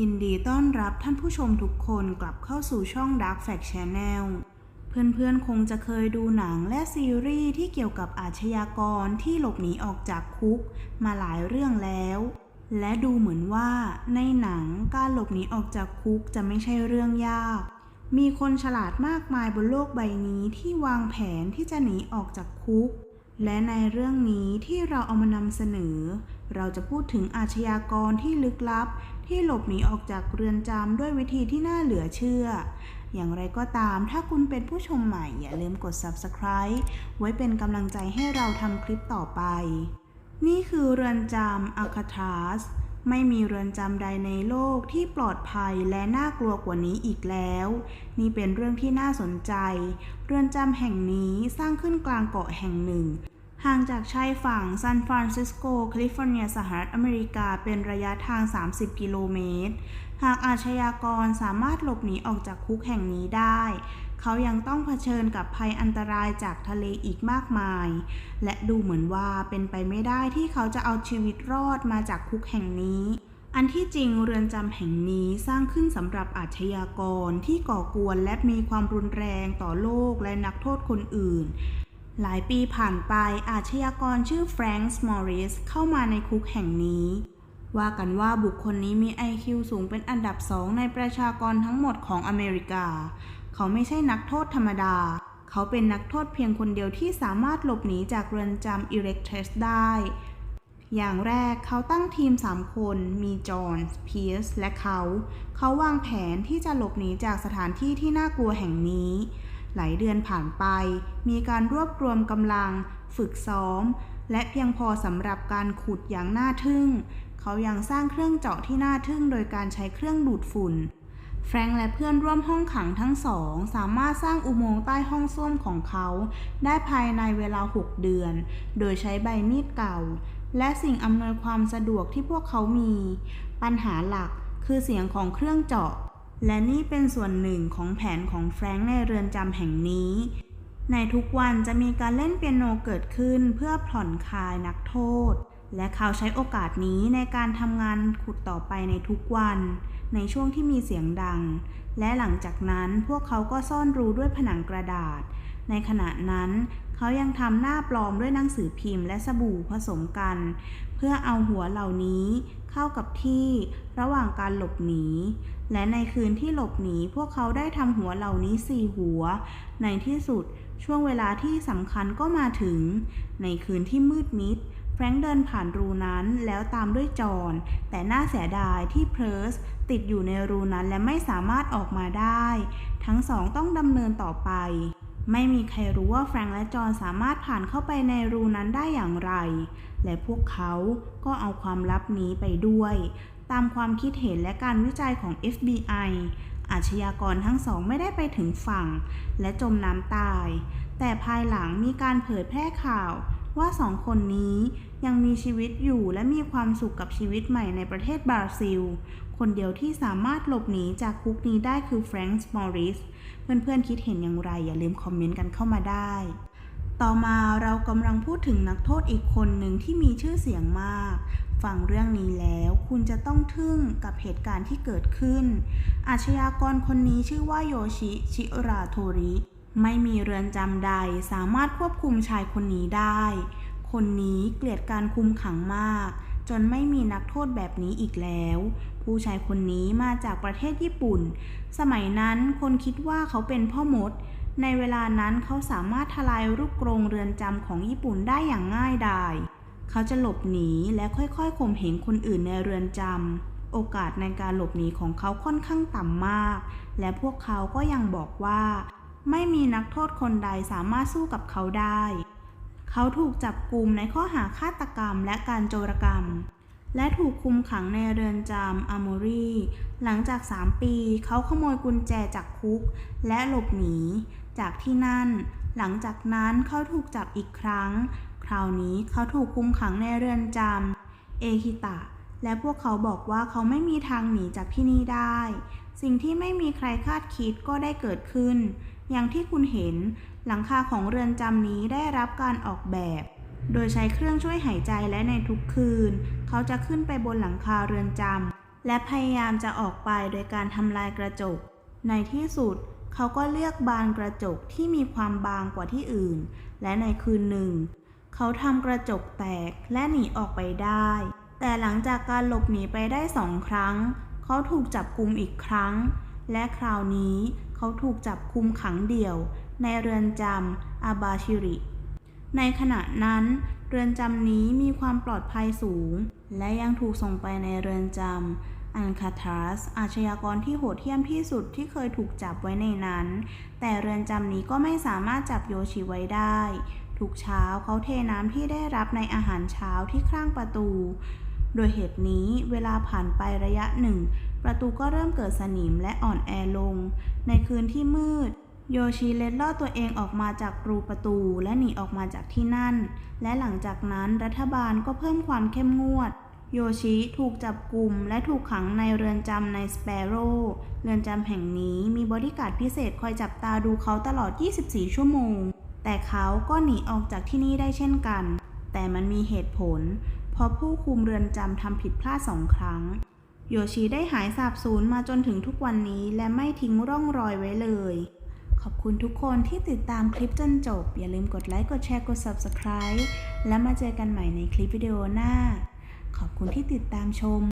ยินดีต้อนรับท่านผู้ชมทุกคนกลับเข้าสู่ช่อง Dark Fact Channel เพื่อนๆ คงจะเคยดูหนังและซีรีส์ที่เกี่ยวกับอาชญากรที่หลบหนีออกจากคุกมาหลายเรื่องแล้ว และดูเหมือนว่าในหนังการหลบหนีออกจากคุกจะไม่ใช่เรื่องยาก มีคนฉลาดมากมายบนโลกใบนี้ที่วางแผนที่จะหนีออกจากคุก และในเรื่องนี้ที่เราเอามานำเสนอ เราจะพูดถึงอาชญากรที่ลึกลับ ที่หลบหนีออกจากเรือนจำด้วยวิธีที่น่าเหลือเชื่อ อย่างไรก็ตามถ้าคุณเป็นผู้ชมใหม่ อย่าลืมกด subscribe ไว้เป็นกำลังใจให้เราทำคลิปต่อไป นี่คือเรือนจำอาคาทาสไม่มีเรือนจำใดในโลกที่ปลอดภัยและน่ากลัวกว่านี้อีกแล้ว นี่เป็นเรื่องที่น่าสนใจ เรือนจำแห่งนี้สร้างขึ้นกลางเกาะแห่งหนึ่ง ห่างจากชายฝั่งซานฟรานซิสโก แคลิฟอร์เนีย สหรัฐอเมริกา เป็นระยะทาง 30 กิโลเมตร หากอาชญากรสามารถหลบหนีออกจากคุกแห่งนี้ได้ เขายังต้องเผชิญกับภัยอันตรายจากทะเลอีกมากมาย และดูเหมือนว่าเป็นไปไม่ได้ที่เขาจะเอาชีวิตรอดมาจากคุกแห่งนี้ อันที่จริงเรือนจำแห่งนี้สร้างขึ้นสำหรับอาชญากรที่ก่อกวนและมีความรุนแรงต่อโลกและนักโทษคนอื่น หลายปีผ่านไปอาชญากรชื่อแฟรงค์มอริสเข้ามาในคุกแห่งนี้ ว่ากันว่าบุคคลนี้มี IQ สูงเป็นอันดับสองในประชากรทั้งหมดของอเมริกา เขาไม่ใช่นักโทษธรรมดา เขาเป็นนักโทษเพียงคนเดียวที่สามารถหลบหนีจากเรือนจำอิเล็กเทสได้ อย่างแรกเขาตั้งทีม 3 คน มีจอห์นเพียร์สและเขา เขาวางแผนที่จะหลบหนีจากสถานที่ที่น่ากลัวแห่งนี้ หลายเดือนผ่านไป มีการรวบรวมกำลัง ฝึกซ้อม และเพียงพอสำหรับการขุดอย่างน่าทึ่ง เขายังสร้างเครื่องเจาะที่น่าทึ่งโดยการใช้เครื่องดูดฝุ่น แฟรงค์และเพื่อนร่วมห้องขังทั้งสอง สามารถสร้างอุโมงค์ใต้ห้องส้วมของเขา ได้ภายในเวลา 6 เดือน โดยใช้ใบมีดเก่า และสิ่งอำนวยความสะดวกที่พวกเขามี ปัญหาหลักคือเสียงของเครื่องเจาะ และนี่เป็นส่วนหนึ่งของแผนของแฟรงค์ในเรือนจำแห่งนี้ ในทุกวันจะมีการเล่นเปียโนเกิดขึ้นเพื่อผ่อนคลายนักโทษ และเขาใช้โอกาสนี้ในการทำงานขุดต่อไปในทุกวัน ในช่วงที่มีเสียงดัง และหลังจากนั้นพวกเขาก็ซ่อนรูด้วยผนังกระดาษ ในขณะนั้น เขายังทำหน้าปลอมด้วยหนังสือพิมพ์และสบู่ผสมกัน เพื่อเอาหัวเหล่านี้เข้ากับที่ระหว่างการหลบหนี และในคืนที่หลบหนีพวกเขาได้ทำหัวเหล่านี้สี่หัว ในที่สุดช่วงเวลาที่สำคัญก็มาถึง ในคืนที่มืดมิดแฟรงค์เดินผ่านรูนั้นแล้วตามด้วยจอน แต่น่าเสียดายที่เพิร์สติดอยู่ในรูนั้นและไม่สามารถออกมาได้ ทั้งสองต้องดำเนินต่อไป ไม่มีใครรู้ว่าแฟรงและจอห์นสามารถผ่านเข้าไปในรูนั้นได้อย่างไร และพวกเขาก็เอาความลับนี้ไปด้วย ตามความคิดเห็นและการวิจัยของ FBI อาชญากรทั้งสองไม่ได้ไปถึงฝั่ง และจมน้ำตาย แต่ภายหลังมีการเผยแพร่ข่าว ว่าสองคนนี้ยังมีชีวิตอยู่และมีความสุขกับชีวิตใหม่ในประเทศบราซิล คนเดียวที่สามารถหลบหนีจากคุกนี้ได้คือแฟรงค์มอริส เพื่อนๆคิดเห็นอย่างไร อย่าลืมคอมเมนต์กันเข้ามาได้ ต่อมาเรากำลังพูดถึงนักโทษอีกคนหนึ่งที่มีชื่อเสียงมาก ฟังเรื่องนี้แล้วคุณจะต้องทึ่งกับเหตุการณ์ที่เกิดขึ้น อาชญากรคนนี้ชื่อว่าโยชิชิราโทริ ไม่มีเรือนจำใดสามารถควบคุมชายคนนี้ได้ คนนี้เกลียดการคุมขังมาก จนไม่มีนักโทษแบบนี้อีกแล้ว ผู้ชายคนนี้มาจากประเทศญี่ปุ่น สมัยนั้นคนคิดว่าเขาเป็นพ่อมด ในเวลานั้นเขาสามารถทลายรูปกรงเรือนจำของญี่ปุ่นได้อย่างง่ายดายเขาจะหลบหนีและค่อยๆข่มเหงคนอื่นในเรือนจำ โอกาสในการหลบหนีของเขาค่อนข้างต่ำมาก และพวกเขาก็ยังบอกว่า ไม่มีนักโทษคนใดสามารถสู้กับเขาได้ เขาถูกจับกลุ่มในข้อหาฆาตกรรมและการโจรกรรม และถูกคุมขังในเรือนจำอาโมรีหลังจาก 3 ปี เขาขโมยกุญแจจากคุก และหลบหนี จากที่นั่น หลังจากนั้นเขาถูกจับอีกครั้ง คราวนี้เขาถูกคุมขังในเรือนจำเอคิตะ และพวกเขาบอกว่าเขาไม่มีทางหนีจากที่นี่ได้ สิ่งที่ไม่มีใครคาดคิดก็ได้เกิดขึ้น อย่างที่คุณเห็นหลังคาของเรือนจำนี้ได้รับการออกแบบ โดยใช้เครื่องช่วยหายใจและในทุกคืน เขาจะขึ้นไปบนหลังคาเรือนจำและพยายามจะออกไปโดยการทำลายกระจก ในที่สุดเขาก็เลือกบานกระจกที่มีความบางกว่าที่อื่น และในคืนหนึ่ง เขาทำกระจกแตกและหนีออกไปได้ แต่หลังจากการหลบหนีไปได้สองครั้ง เขาถูกจับกุมอีกครั้ง และคราวนี้ เขาถูกจับคุมขังเดี่ยว ในเรือนจำอาบาชิริ ในขณะนั้นเรือนจำนี้มีความปลอดภัยสูง และยังถูกส่งไปในเรือนจำอันคาทรัสอาชญากรที่โหดเหี้ยมที่สุดที่เคยถูกจับไว้ในนั้น แต่เรือนจำนี้ก็ไม่สามารถจับโยชิไว้ได้ ทุกเช้าเขาเทน้ำที่ได้รับในอาหารเช้าที่ข้างประตู โดยเหตุนี้เวลาผ่านไประยะหนึ่ง ประตูก็เริ่มเกิดสนิมและอ่อนแอลง ในคืนที่มืด โยชิเล็ดลอดตัวเองออกมาจากรูประตูและหนีออกมาจากที่นั่น และหลังจากนั้นรัฐบาลก็เพิ่มความเข้มงวด โยชิถูกจับกลุ่มและถูกขังในเรือนจำในสเปโร่เรือนจำแห่งนี้มีบริการพิเศษคอยจับตาดูเขาตลอด 24 ชั่วโมง แต่เขาก็หนีออกจากที่นี่ได้เช่นกัน แต่มันมีเหตุผล เพราะผู้คุมเรือนจำทำผิดพลาดสองครั้ง โยชิได้หายสาบสูญมาจนถึงทุกวันนี้และไม่ทิ้งร่องรอยไว้เลย ขอบคุณทุกคนที่ติดตามคลิปจนจบ อย่าลืมกดไลค์ กดแชร์ กด Subscribe และมาเจอกันใหม่ในคลิปวิดีโอหน้า ขอบคุณที่ติดตามชม